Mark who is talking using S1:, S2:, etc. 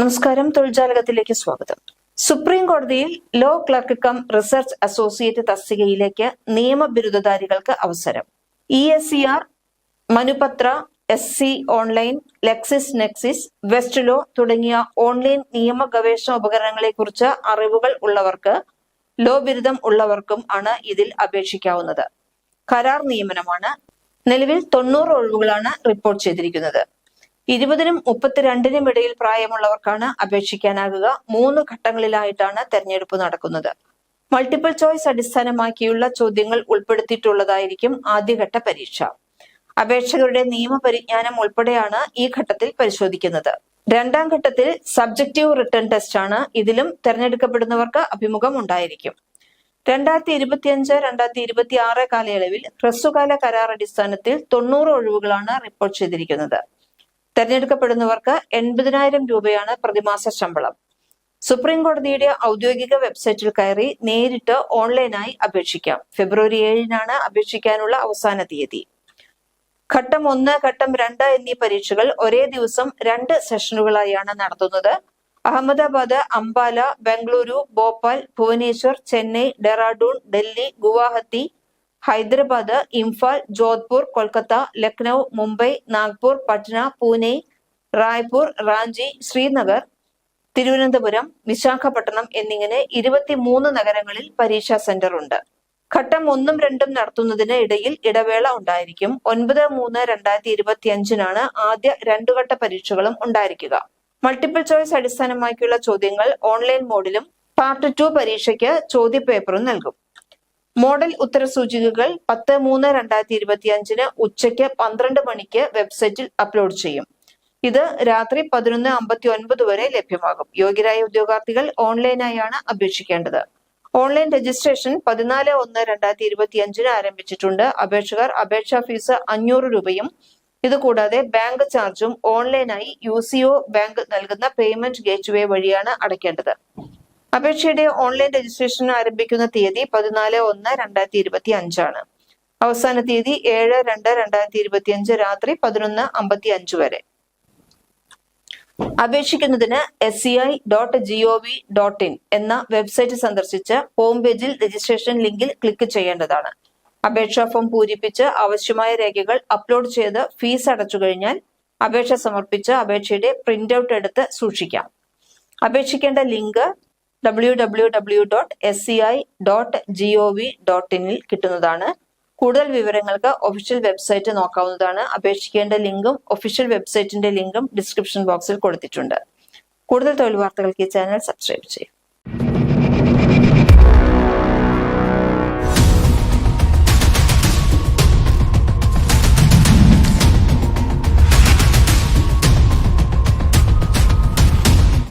S1: നമസ്കാരം തൊഴിൽജാലകത്തിലേക്ക് സ്വാഗതം. സുപ്രീം കോടതിയിൽ law clerk cum research associate തസ്തികയിലേക്ക് നിയമ ബിരുദധാരികൾക്ക് അവസരം. E S C R Manupatra S C online Lexis Nexis Westlaw തുടങ്ങിയ ഓൺലൈൻ നിയമ ഗവേഷണ ഉപകരണങ്ങളെക്കുറിച്ച് അറിവുകൾ ഉള്ളവർക്ക് ലോ ബിരുദം ഉള്ളവർക്കും ആണ് ഇതിൽ അപേക്ഷിക്കാവുന്നത്. കരാർ നിയമനമാണ്. നിലവിൽ തൊണ്ണൂറ് ഒഴിവുകളാണ് റിപ്പോർട്ട് ചെയ്തിരിക്കുന്നത്. ഇരുപതിനും മുപ്പത്തിരണ്ടിനും ഇടയിൽ പ്രായമുള്ളവർക്കാണ് അപേക്ഷിക്കാനാകുക. മൂന്ന് ഘട്ടങ്ങളിലായിട്ടാണ് തെരഞ്ഞെടുപ്പ് നടക്കുന്നത്. മൾട്ടിപ്പിൾ ചോയ്സ് അടിസ്ഥാനമാക്കിയുള്ള ചോദ്യങ്ങൾ ഉൾപ്പെടുത്തിയിട്ടുള്ളതായിരിക്കും ആദ്യഘട്ട പരീക്ഷ. അപേക്ഷകരുടെ നിയമപരിജ്ഞാനം ഉൾപ്പെടെയാണ് ഈ ഘട്ടത്തിൽ പരിശോധിക്കുന്നത്. രണ്ടാം ഘട്ടത്തിൽ സബ്ജക്റ്റീവ് റിട്ടേൺ ടെസ്റ്റ് ആണ് ഇതിലും തെരഞ്ഞെടുക്കപ്പെടുന്നവർക്ക് അഭിമുഖം ഉണ്ടായിരിക്കും. രണ്ടായിരത്തി ഇരുപത്തിയഞ്ച് രണ്ടായിരത്തി ഇരുപത്തി ആറ് കാലയളവിൽ ഹ്രസ്വകാല കരാർ അടിസ്ഥാനത്തിൽ തൊണ്ണൂറ് ഒഴിവുകളാണ് റിപ്പോർട്ട് ചെയ്തിരിക്കുന്നത്. തെരഞ്ഞെടുക്കപ്പെടുന്നവർക്ക് എൺപതിനായിരം രൂപയാണ് പ്രതിമാസ ശമ്പളം. സുപ്രീം കോടതിയുടെ ഔദ്യോഗിക വെബ്സൈറ്റിൽ കയറി നേരിട്ട് ഓൺലൈനായി അപേക്ഷിക്കാം. ഫെബ്രുവരി ഏഴിനാണ് അപേക്ഷിക്കാനുള്ള അവസാന തീയതി. ഘട്ടം ഒന്ന് ഘട്ടം രണ്ട് എന്നീ പരീക്ഷകൾ ഒരേ ദിവസം രണ്ട് സെഷനുകളായാണ് നടത്തുന്നത്. അഹമ്മദാബാദ് അംബാല ബംഗളൂരു ഭോപ്പാൽ ഭുവനേശ്വർ ചെന്നൈ ഡെറാഡൂൺ ഡൽഹി ഗുവാഹത്തി ഹൈദരാബാദ് ഇംഫാൽ ജോധ്പൂർ കൊൽക്കത്ത ലക്നൗ മുംബൈ നാഗ്പൂർ പട്ന പൂനെ റായ്പൂർ റാഞ്ചി ശ്രീനഗർ തിരുവനന്തപുരം വിശാഖപട്ടണം എന്നിങ്ങനെ ഇരുപത്തിമൂന്ന് നഗരങ്ങളിൽ പരീക്ഷാ സെന്റർ ഉണ്ട്. ഘട്ടം ഒന്നും രണ്ടും നടത്തുന്നതിന് ഇടയിൽ ഇടവേള ഉണ്ടായിരിക്കും. ഒൻപത് മൂന്ന് രണ്ടായിരത്തി ഇരുപത്തി അഞ്ചിനാണ് ആദ്യ രണ്ടു ഘട്ട പരീക്ഷകളും ഉണ്ടായിരിക്കുക. മൾട്ടിപ്പിൾ ചോയ്സ് അടിസ്ഥാനമാക്കിയുള്ള ചോദ്യങ്ങൾ ഓൺലൈൻ മോഡിലും പാർട്ട് ടു പരീക്ഷയ്ക്ക് ചോദ്യപേപ്പറും നൽകും. മോഡൽ ഉത്തരസൂചികകൾ പത്ത് മൂന്ന് രണ്ടായിരത്തി ഇരുപത്തി അഞ്ചിന് ഉച്ചയ്ക്ക് പന്ത്രണ്ട് മണിക്ക് വെബ്സൈറ്റിൽ അപ്ലോഡ് ചെയ്യും. ഇത് രാത്രി പതിനൊന്ന് അമ്പത്തി ഒൻപത് വരെ ലഭ്യമാകും. യോഗ്യരായ ഉദ്യോഗാർത്ഥികൾ ഓൺലൈനായാണ് അപേക്ഷിക്കേണ്ടത്. ഓൺലൈൻ രജിസ്ട്രേഷൻ പതിനാല് ഒന്ന് രണ്ടായിരത്തി ഇരുപത്തി അഞ്ചിന് ആരംഭിച്ചിട്ടുണ്ട്. അപേക്ഷകർ അപേക്ഷാ ഫീസ് അഞ്ഞൂറ് രൂപയും ഇതുകൂടാതെ ബാങ്ക് ചാർജും ഓൺലൈനായി യു ബാങ്ക് നൽകുന്ന പേയ്മെന്റ് ഗേറ്റ്വേ വഴിയാണ് അടയ്ക്കേണ്ടത്. അപേക്ഷയുടെ ഓൺലൈൻ രജിസ്ട്രേഷൻ ആരംഭിക്കുന്ന തീയതി പതിനാല് ഒന്ന് രണ്ടായിരത്തി ഇരുപത്തി അഞ്ചാണ്. അവസാന തീയതി ഏഴ് രണ്ട് രണ്ടായിരത്തി ഇരുപത്തി അഞ്ച് രാത്രി പതിനൊന്ന് അമ്പത്തി അഞ്ച് വരെ. അപേക്ഷിക്കുന്നതിന് S C I dot G O V dot in എന്ന വെബ്സൈറ്റ് സന്ദർശിച്ച് ഹോം പേജിൽ രജിസ്ട്രേഷൻ ലിങ്കിൽ ക്ലിക്ക് ചെയ്യേണ്ടതാണ്. അപേക്ഷാ ഫോം പൂരിപ്പിച്ച് ആവശ്യമായ രേഖകൾ അപ്ലോഡ് ചെയ്ത് ഫീസ് അടച്ചു കഴിഞ്ഞാൽ അപേക്ഷ സമർപ്പിച്ച് അപേക്ഷയുടെ പ്രിന്റ് ഔട്ട് എടുത്ത് സൂക്ഷിക്കാം. അപേക്ഷിക്കേണ്ട link W W W dot S C I dot G O V dot ഇനിൽ കിട്ടുന്നതാണ്. കൂടുതൽ വിവരങ്ങൾക്ക് ഒഫീഷ്യൽ വെബ്സൈറ്റ് നോക്കാവുന്നതാണ്. അപേക്ഷിക്കേണ്ട ലിങ്കും ഒഫീഷ്യൽ വെബ്സൈറ്റിന്റെ ലിങ്കും ഡിസ്ക്രിപ്ഷൻ ബോക്സിൽ കൊടുത്തിട്ടുണ്ട്. കൂടുതൽ തൊഴിൽ വാർത്തകൾക്ക് ഈ ചാനൽ സബ്സ്ക്രൈബ് ചെയ്യും